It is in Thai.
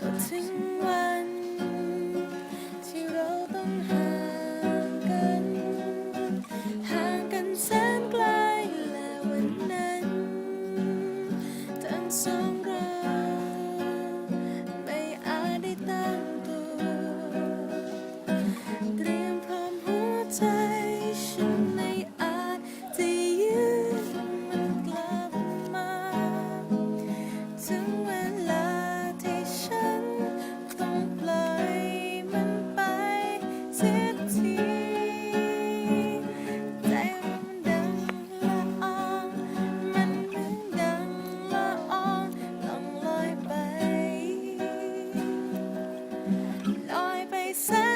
ก็ถึงวัน ที่เราต้องห่างกัน ห่างกันแสนไกลและวันนั้นทั้ง myself.